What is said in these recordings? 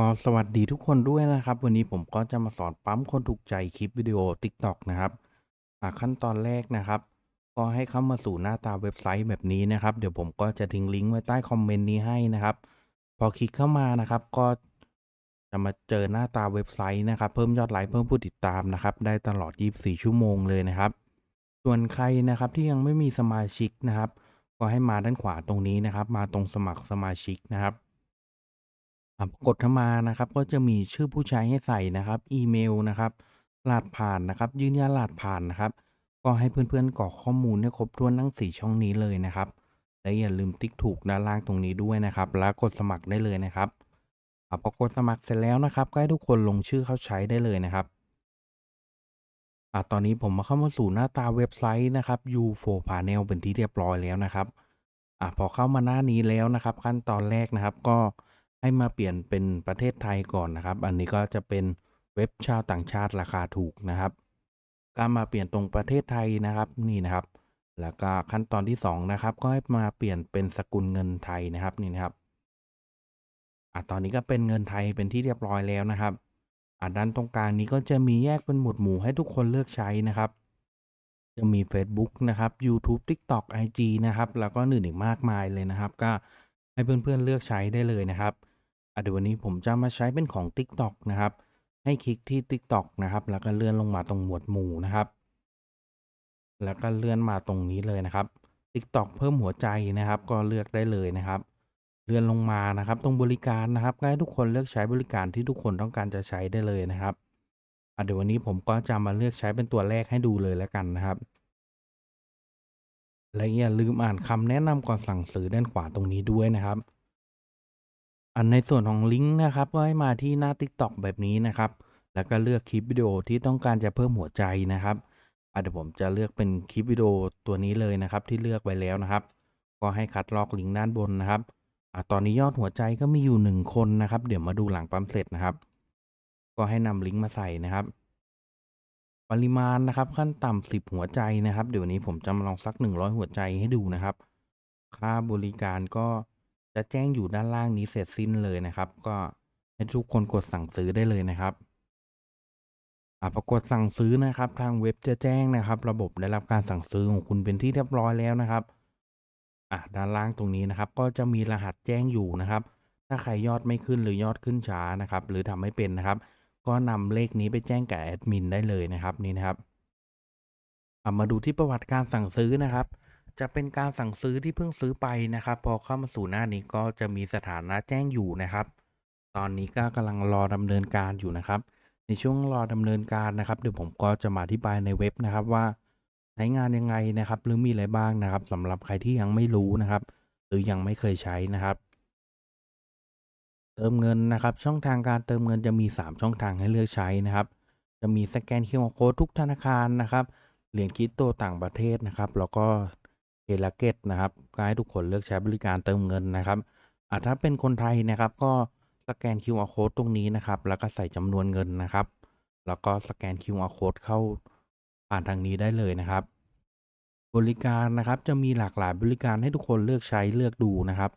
ก็สวัสดีทุกคนด้วยนะครับ วันนี้ผมก็จะมาสอนปั๊มคนถูกใจคลิปวิดีโอ TikTok นะครับขั้นตอนแรกนะครับ ก็ให้เข้ามาสู่หน้าตาเว็บไซต์แบบนี้นะครับ เดี๋ยวผมก็จะทิ้งลิงก์ไว้ใต้คอมเมนต์นี้ให้นะครับ พอคลิกเข้ามานะครับ ก็จะมาเจอหน้าตาเว็บไซต์นะครับ เพิ่มยอดไลค์เพิ่มผู้ติดตามนะครับ ได้ตลอด 24 ชั่วโมงเลยนะครับ ส่วนใครนะครับที่ยังไม่มีสมาชิกนะครับ ก็ให้มาด้านขวาตรงนี้นะครับ มาตรงสมัครสมาชิกนะครับ อ่ากดเข้ามานะครับ ก็จะมีชื่อผู้ใช้ให้ใส่นะครับ อีเมลนะครับ รหัสผ่านนะครับ ยืนยันรหัสผ่านนะครับ ก็ให้เพื่อน ๆ กรอกข้อมูลให้ครบถ้วนทั้ง 4 ช่องนี้เลยนะครับ และอย่าลืมติ๊กถูกด้านล่างตรงนี้ด้วยนะครับ แล้วกดสมัครได้เลยนะครับอ่า พอกดสมัครเสร็จแล้วนะครับ ก็ให้ทุกคนลงชื่อเข้าใช้ได้เลยนะครับ อ่า ตอนนี้ผมมาเข้ามาสู่หน้าตาเว็บไซต์นะครับ U4 Panel เป็นที่เรียบร้อยแล้วนะครับ อ่า พอเข้ามาหน้านี้แล้วนะครับ ขั้นตอนแรกนะครับ ก็ ให้มาเปลี่ยนเป็นประเทศไทยก่อนนะครับ อันนี้ก็จะเป็นเว็บชาวต่างชาติราคาถูกนะครับ ก็มาเปลี่ยนตรงประเทศไทยนะครับนี่นะครับ แล้วก็ขั้นตอนที่2นะครับก็ให้มาเปลี่ยนเป็นสกุลเงินไทยนะครับนี่นะครับอะตอนนี้ก็เป็นเงินไทยเป็นที่เรียบร้อยแล้วนะครับอะด้านตรงกลางนี้ก็จะมีแยกเป็นหมวดหมู่ให้ทุกคนเลือกใช้นะครับ จะมี Facebook นะครับ YouTube TikTok IG นะครับ แล้วก็อื่นอีกมากมายเลยนะครับ ก็ให้เพื่อนๆเลือกใช้ได้เลยนะครับ อะเดี๋ยววันนี้ผมจะมาใช้เป็นของ TikTok นะครับ ให้คลิกที่ TikTok นะครับ แล้วก็เลื่อนลงมาตรงหมวดหมู่นะครับ แล้วก็เลื่อนมาตรงนี้เลยนะครับ TikTok เพิ่มหัวใจนะครับ ก็เลือกได้เลยนะครับ เลื่อนลงมานะครับ ตรงบริการนะครับก็ให้ทุกคนเลือกใช้บริการที่ทุกคนต้องการจะใช้ได้เลยนะครับอะเดี๋ยววันนี้ผมก็จะมาเลือกใช้เป็นตัวแรกให้ดูเลยแล้วกันนะครับและอย่าลืมอ่านคำแนะนำก่อนสั่งซื้อด้านขวาตรงนี้ด้วยนะครับ อันในส่วนของลิงก์นะครับก็ให้มาที่หน้า TikTok แบบนี้นะครับ แล้วก็เลือกคลิปวิดีโอที่ต้องการจะเพิ่มหัวใจนะครับเดี๋ยวผมจะเลือกเป็นคลิปวิดีโอตัวนี้เลยนะครับ ที่เลือกไว้แล้วนะครับ ก็ให้คัดลอกลิงก์ด้านบนนะครับอตอนนี้ยอดหัวใจก็มีอยู่หนึ่งคนนะครับ เดี๋ยวมาดูหลังปั๊มเสร็จนะครับ ก็ให้นำลิงก์มาใส่นะครับ ปริมาณนะครับ ขั้นต่ำ10 หัวใจนะครับ เดี๋ยวนนี้ผมจะมาลองสัก 100 หัวใจให้ดูนะครับ ค่าบริการก็ จะแจ้งอยู่ด้านล่างนี้เสร็จสิ้นเลยนะครับ ก็ให้ทุกคนกดสั่งซื้อได้เลยนะครับอ่าพอกดสั่งซื้อนะครับ ทางเว็บจะแจ้งนะครับ ระบบได้รับการสั่งซื้อของคุณเป็นที่เรียบร้อยแล้วนะครับอ่าด้านล่างตรงนี้นะครับ ก็จะมีรหัสแจ้งอยู่นะครับ ถ้าใครยอดไม่ขึ้นหรือยอดขึ้นช้านะครับ หรือทำไม่เป็นนะครับ ก็นำเลขนี้ไปแจ้งกับแอดมินได้เลยนะครับนี่นะครับอะมาดูที่ประวัติการสั่งซื้อนะครับ จะเป็นการสั่งซื้อที่เพิ่งซื้อไปนะครับ พอเข้ามาสู่หน้านี้ก็จะมีสถานะแจ้งอยู่นะครับ ตอนนี้ก็กำลังรอดำเนินการอยู่นะครับ ในช่วงรอดำเนินการนะครับเดี๋ยวผมก็จะมาอธิบายในเว็บนะครับว่าใช้งานยังไงนะครับ หรือมีอะไรบ้างนะครับสำหรับใครที่ยังไม่รู้นะครับ หรือยังไม่เคยใช้นะครับเติมเงินนะครับ ช่องทางการเติมเงินจะมี 3 ช่องทางให้เลือกใช้นะครับ จะมีสแกน QR Code ทุกธนาคารนะครับ เหรียญคริปโตต่างประเทศนะครับ แล้วก็ เฮลเกตนะครับก็ให้ทุกคนเลือกใช้บริการเติมเงินนะครับอะถ้าเป็นคนไทยนะครับ ก็สแกน QR Code ตรงนี้นะครับ แล้วก็ใส่จำนวนเงินนะครับ แล้วก็สแกน QR Code เข้าผ่านทางนี้ได้เลยนะครับ บริการนะครับจะมีหลากหลายบริการให้ทุกคนเลือกใช้เลือกดูนะครับ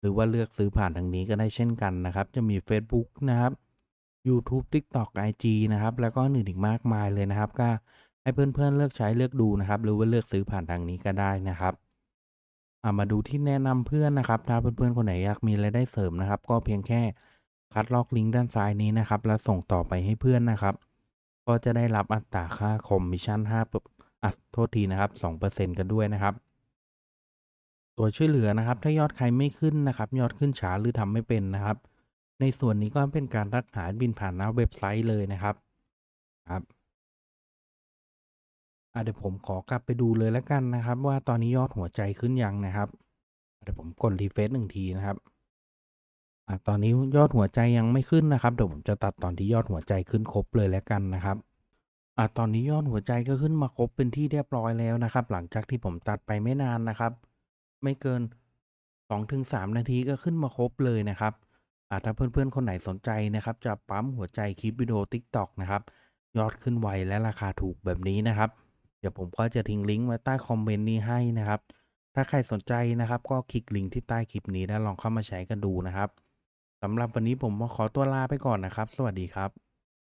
หรือว่าเลือกซื้อผ่านทางนี้ก็ได้เช่นกันนะครับ จะมี Facebook นะครับ YouTube TikTok IG นะครับ แล้วก็อื่นอีกมากมายเลยนะครับ ก็ ให้เพื่อนๆเลือกใช้เลือกดูนะครับ หรือว่าเลือกซื้อผ่านทางนี้ก็ได้นะครับามาดูที่แนะนำเพื่อนนะครับ ถ้าเพื่อนๆคนไหนอยากมีรายได้เสริมนะครับ ก็เพียงแค่คัดลอกลิงก์ด้านซ้ายนี้นะครับ แล้วส่งต่อไปให้เพื่อนนะครับ ก็จะได้รับอัตราค่าคอมมิชชั่น5อะโทษทีนะครับ 2%กันด้วยนะครับ ตัวช่วยเหลือนะครับ ถ้ายอดใครไม่ขึ้นนะครับ ยอดขึ้นช้าหรือทำไม่เป็นนะครับ ในส่วนนี้ก็เป็นการรักษาบินผ่านหน้าเว็บไซต์เลยนะครับครับ อะเดี๋ยวผมขอกลับไปดูเลยแล้วกันนะครับ ว่าตอนนี้ยอดหัวใจขึ้นยังนะครับเดี๋ยวผมกดรีเฟซหนึ่งทีนะครับอะตอนนี้ยอดหัวใจยังไม่ขึ้นนะครับเดี๋ยวผมจะตัดตอนที่ยอดหัวใจขึ้นครบเลยแล้วกันนะครับอะตอนนี้ยอดหัวใจก็ขึ้นมาครบเป็นที่เรียบร้อยแล้วนะครับ หลังจากที่ผมตัดไปไม่นานนะครับ ไม่เกิน2-3นาทีก็ขึ้นมาครบเลยนะครับอ่าถ้าเพื่อนๆ คนไหนสนใจนะครับ จะปั๊มหัวใจคลิปวิดีโอ TikTok นะครับ ยอดขึ้นไวและราคาถูกแบบนี้นะครับ ดี๋ยวผมก็จะทิ้งลิงก์ไว้ใต้คอมเมนต์นี้ให้นะครับ ถ้าใครสนใจนะครับ ก็คลิกลิงก์ที่ใต้คลิปนี้แล้วลองเข้ามาใช้กันดูนะครับสสำหรับวันนี้ผมขอตัวลาไปก่อนนะครับ สวัสดีครับ